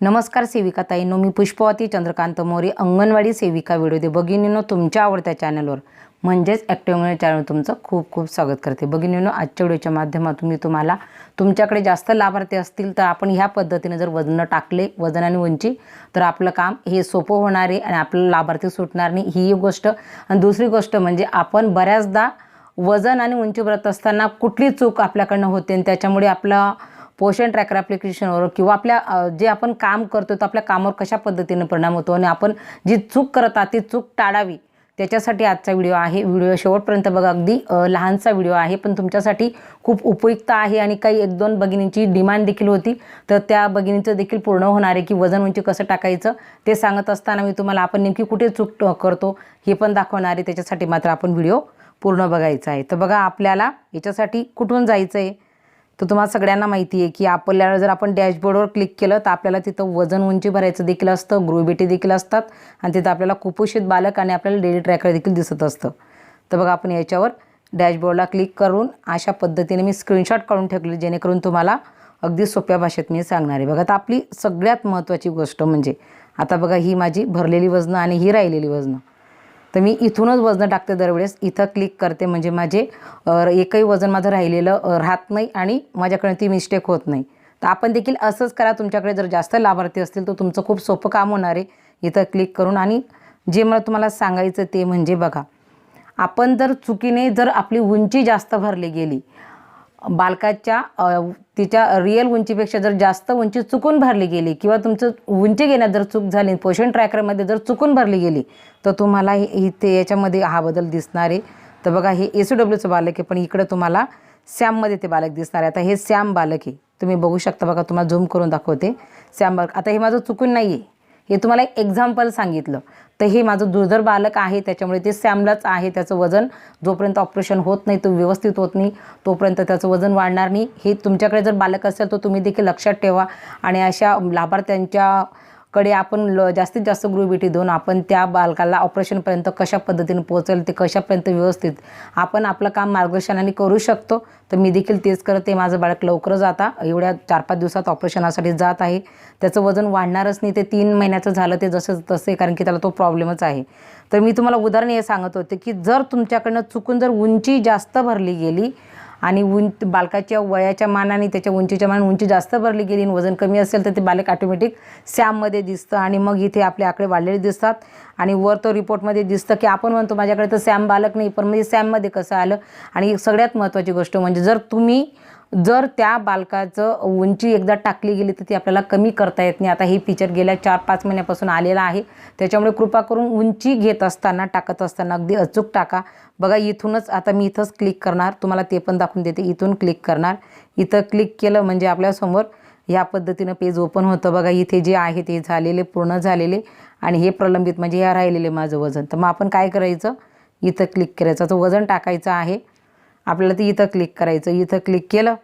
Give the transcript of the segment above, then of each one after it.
नमस्कार सेविका ताईंनो मी पुष्पवती चंद्रकांत मोरे अंगणवाडी सेविका व्हिडिओ दे भगिनीनो तुमच्या आवडत्या चॅनलवर म्हणजेच ॲक्टिव्ह चॅनल तुमचं खूप खूप स्वागत करते. भगिनीनो आजच्या व्हिडिओच्या माध्यमातून मी तुम्हाला तुमच्याकडे जास्त लाभार्थी असतील तर आपण ह्या पद्धतीने जर वजन टाकले वजन आणि उंची तर आपलं काम हे सोपं होणार आहे आणि आपलं लाभार्थी सुटणार नाही. ही एक गोष्ट. आणि दुसरी गोष्ट म्हणजे आपण बऱ्याचदा वजन आणि उंची भरत असताना कुठली चूक आपल्याकडनं होते आणि त्याच्यामुळे आपला पोषण ट्रॅकर ॲप्लिकेशनवर किंवा आपल्या जे आपण काम करतो तर आपल्या कामावर कशा पद्धतीने परिणाम होतो आणि आपण जी चूक करत आहात ती चूक टाळावी त्याच्यासाठी आजचा व्हिडिओ आहे. व्हिडिओ शेवटपर्यंत बघा. अगदी लहानसा व्हिडिओ आहे पण तुमच्यासाठी खूप उपयुक्त आहे आणि काही एक दोन भगिनींची डिमांड देखील होती. तर त्या भगिनींचं देखील पूर्ण होणार आहे की वजन उंची कसं टाकायचं ते सांगत असताना मी तुम्हाला आपण नेमकी कुठे चूक करतो हे पण दाखवणार आहे. त्याच्यासाठी मात्र आपण व्हिडिओ पूर्ण बघायचा आहे. तर बघा आपल्याला याच्यासाठी कुठून जायचं आहे तर तुम्हाला सगळ्यांना माहिती आहे की आपल्याला जर आपण डॅशबोर्डवर क्लिक केलं तर आपल्याला तिथं वजन उंची भरायचं देखील असतं ग्रोबिटी देखील असतात आणि तिथं आपल्याला कुपोषित बालक आणि आपल्याला डेली ट्रॅकर देखील दिसत असतं. तर बघा आपण याच्यावर डॅशबोर्डला क्लिक करून अशा पद्धतीने मी स्क्रीनशॉट काढून ठेवले जेणेकरून तुम्हाला अगदी सोप्या भाषेत मी सांगणार आहे. बघा तर आपली सगळ्यात महत्त्वाची गोष्ट म्हणजे आता बघा ही माझी भरलेली वजनं आणि ही राहिलेली वजनं. तर मी इथूनच वजन टाकते दरवेळेस. इथं क्लिक करते. म्हणजे माझे एकही वजन माझं राहिलेलं राहत नाही आणि माझ्याकडे ती मिस्टेक होत नाही. तर आपण देखील असंच करा. तुमच्याकडे जर जास्त लाभार्थी असतील तर तुमचं खूप सोपं काम होणार आहे. इथं क्लिक करून आणि जे मला तुम्हाला सांगायचं ते म्हणजे बघा. आपण जर चुकीने जर आपली उंची जास्त भरली गेली बालकाच्या तिच्या रिअल उंचीपेक्षा जर जास्त उंची चुकून भरली गेली किंवा तुमचं उंची घेण्यात जर चूक झाली पोषण ट्रॅकरमध्ये जर चुकून भरली गेली तर तुम्हाला हे- इथे याच्यामध्ये हा बदल दिसणार आहे. तर बघा हे एस डब्ल्यूचं बालक आहे पण इकडं तुम्हाला सॅममध्ये ते बालक दिसणार आहे. आता हे सॅम बालक आहे. तुम्ही बघू शकता बघा तुम्हाला झूम करून दाखवते. सॅम बालक आता हे माझं चुकून नाही आहे हे तुम्हाला एक एक्झाम्पल सांगितलं. तर हे माझं दुर्धर बालक आहे त्याच्यामुळे ते सॅमलाच आहे त्याचं वजन जोपर्यंत ऑपरेशन होत नाही तो व्यवस्थित होत नाही तोपर्यंत त्याचं वजन वाढणार नाही. हे तुमच्याकडे जर बालक असेल तर तुम्ही देखील लक्षात ठेवा. आणि अशा लाभार्थ्यांच्या कडे आपण ल जास्तीत जास्त गृहभेटी देऊन आपण त्या बालकाला ऑपरेशनपर्यंत कशा पद्धतीने पोहोचेल ते कशापर्यंत व्यवस्थित आपण आपलं काम मार्गदर्शनाने करू शकतो. तर मी देखील तेच करते. माझं बाळक लवकरच आता एवढ्या चार पाच दिवसात ऑपरेशनासाठी जात आहे. त्याचं वजन वाढणारच नाही. ते तीन महिन्याचं झालं ते जसं तसे कारण की त्याला तो प्रॉब्लेमच आहे. तर मी तुम्हाला उदाहरण हे सांगत होते की जर तुमच्याकडनं चुकून जर उंची जास्त भरली गेली आणि उंच बालकाच्या वयाच्या मानाने त्याच्या उंचीच्या मानाने उंची जास्त भरली गेली आणि वजन कमी असेल तर ते बालक ऑटोमॅटिक सॅममध्ये दिसतं आणि मग इथे आपले आकडे वाढलेले दिसतात. आणि वर तो रिपोर्टमध्ये दिसतं की आपण म्हणतो माझ्याकडे तर सॅम बालक नाही पण म्हणजे सॅममध्ये कसं आलं? आणि एक सगळ्यात महत्त्वाची गोष्ट म्हणजे जर तुम्ही जर त्या बालकाचं उंची एकदा टाकली गेली तर ती आपल्याला कमी करता येत नाही. आता हे फीचर गेल्या चार पाच महिन्यापासून आलेलं आहे. त्याच्यामुळे कृपा करून उंची घेत असताना टाकत असताना अगदी अचूक टाका. बघा इथूनच आता मी इथंच क्लिक करणार. तुम्हाला ते पण दाखवून देते. इथून क्लिक करणार. इथं क्लिक केलं म्हणजे आपल्यासमोर ह्या पद्धतीनं पेज ओपन होतं. बघा इथे जे आहे ते झालेले पूर्ण झालेले आणि हे प्रलंबित म्हणजे ह्या राहिलेले माझं वजन. तर मग आपण काय करायचं? इथं क्लिक करायचं. तर वजन टाकायचं आहे. आपल्याला ते इथं क्लिक करायचं. इथं क्लिक केलं.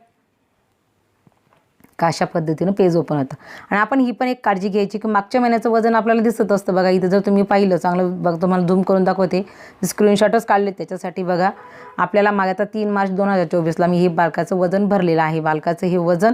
का अशा पद्धतीनं पेज ओपन होतं. आणि आपण ही पण एक काळजी घ्यायची की मागच्या महिन्याचं वजन आपल्याला दिसत असतं बघा. इथं जर तुम्ही पाहिलं चांगलं बघ तुम्हाला झूम करून दाखवते. स्क्रीनशॉटच काढले त्याच्यासाठी बघा. आपल्याला मागे आता तीन मार्च दोन हजार चोवीसला मी हे बालकाचं वजन भरलेलं आहे. बालकाचं हे वजन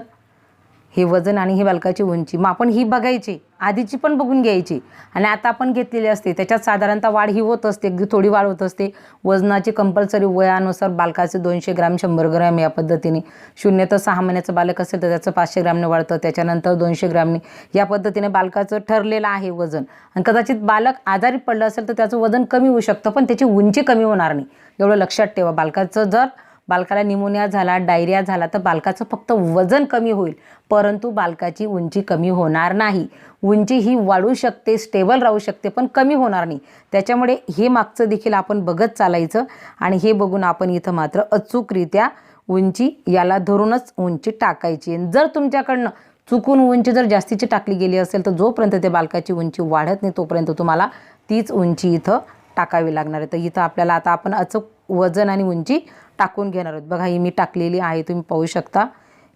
हे वजन आणि ही बालकाची उंची. मग आपण ही बघायची आधीची पण बघून घ्यायची. आणि आता आपण घेतलेली असते त्याच्यात साधारणतः वाढ ही होत असते अगदी थोडी वाढ होत असते. वजनाची कंपल्सरी वयानुसार बालकाचे दोनशे ग्राम शंभर ग्रॅम या पद्धतीने. शून्य तर सहा महिन्याचं बालक असेल तर त्याचं पाचशे ग्रामने वाढतं त्याच्यानंतर दोनशे ग्रॅमने. या पद्धतीने बालकाचं ठरलेलं आहे वजन. आणि कदाचित बालक आजारी पडलं असेल तर त्याचं वजन कमी होऊ शकतं पण त्याची उंची कमी होणार नाही. एवढं लक्षात ठेवा. बालकाचं जर बालकाला निमोनिया झाला डायरिया झाला तर बालकाचं फक्त वजन कमी होईल. परंतु बालकाची उंची कमी होणार नाही. उंची ही वाढू शकते स्टेबल राहू शकते पण कमी होणार नाही. त्याच्यामुळे हे मागचं देखील आपण बघत चालायचं आणि हे बघून आपण इथं मात्र अचूकरित्या उंची याला धरूनच उंची टाकायची. जर तुमच्याकडनं चुकून उंची जर जास्तीची टाकली गेली असेल तर जोपर्यंत ते बालकाची उंची वाढत नाही तोपर्यंत तुम्हाला तीच उंची इथं टाकावी लागणार आहे. तर इथं आपल्याला आता आपण अचूक वजन आणि उंची टाकून घेणार आहोत. बघा ही मी टाकलेली आहे तुम्ही पाहू शकता.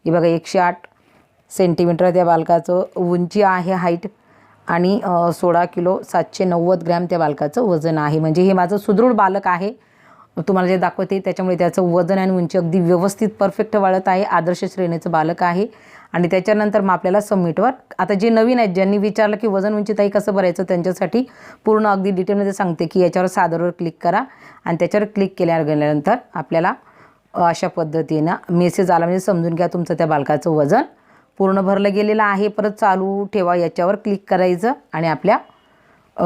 ही बघा एकशे आठ सेंटीमीटर त्या बालकाचं उंची आहे हाईट आणि सोळा किलो सातशे नव्वद ग्रॅम त्या बालकाचं वजन आहे. म्हणजे हे माझं सुदृढ बालक आहे. तुम्हाला जे दाखवते त्याच्यामुळे त्याचं वजन आणि उंची अगदी व्यवस्थित परफेक्ट वाढत आहे. आदर्श श्रेणीचं बालक आहे. आणि त्याच्यानंतर मग आपल्याला सबमिटवर आता जे नवीन आहेत ज्यांनी विचारलं की वजन उंची ताई कसं भरायचं त्यांच्यासाठी पूर्ण अगदी डिटेलमध्ये सांगते की याच्यावर सादरवर क्लिक करा. आणि त्याच्यावर क्लिक केल्यावर गेल्यानंतर आपल्याला अशा पद्धतीनं मेसेज आला. म्हणजे समजून घ्या तुमचं त्या बालकाचं वजन. पूर्ण भरलं गेलेलं आहे. परत चालू ठेवा याच्यावर क्लिक करायचं आणि आपल्या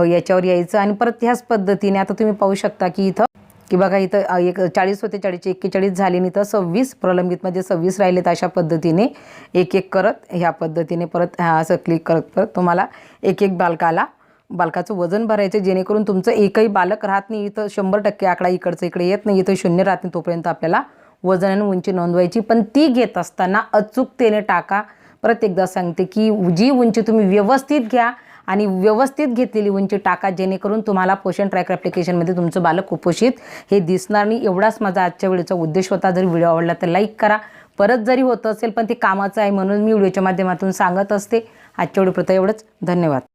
याच्यावर यायचं. आणि परत ह्याच पद्धतीने आता तुम्ही पाहू शकता की इथं की बघा इथं एक चाळीस होते चाळीस एक्केचाळीस झाले नाही तर सव्वीस प्रलंबित म्हणजे सव्वीस राहिलेत अशा पद्धतीने एक एक करत ह्या पद्धतीने परत ह्या असं क्लिक करत परत तुम्हाला एक एक बालकाला बालकाचं वजन भरायचं जेणेकरून तुमचं एकही बालक राहत नाही इथं शंभर टक्के आकडा इकडचं इकडे येत नाही इथं शून्य राहत नाही तोपर्यंत आपल्याला वजन आणि उंची नोंदवायची. पण ती घेत असताना अचूकतेने टाका. परत एकदा सांगते की जी उंची तुम्ही व्यवस्थित घ्या आणि व्यवस्थित घेतलेली उंची टाका जेणेकरून तुम्हाला पोषण ट्रॅकर ॲप्लिकेशनमध्ये तुमचं बालक कुपोषित हे दिसणार नाही. एवढाच माझा आजच्या वेळेचा उद्देश होता. जर व्हिडिओ आवडला तर लाईक करा. परत जरी होत असेल पण ते कामाचं आहे म्हणून मी व्हिडिओच्या माध्यमातून सांगत असते. आजच्या व्हिडिओ एवढंच. धन्यवाद.